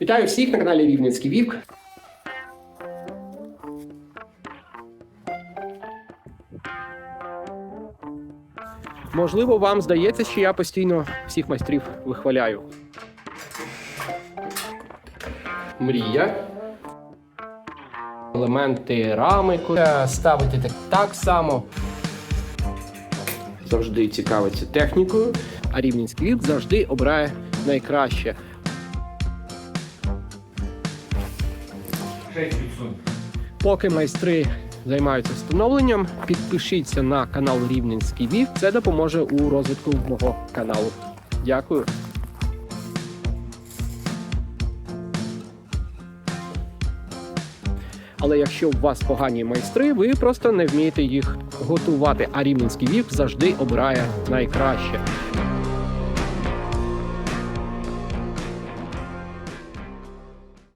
Вітаю всіх на каналі Рівненський Вівк. Можливо, вам здається, що я постійно всіх майстрів вихваляю. Мрія. Елементи рами ставити так, так само. Завжди цікавиться технікою, а рівненський вівк завжди обирає найкраще. Поки майстри займаються встановленням, підпишіться на канал Рівненський Вів. Це допоможе у розвитку мого каналу. Дякую. Але якщо у вас погані майстри, ви просто не вмієте їх готувати. А рівненський вік завжди обирає найкраще.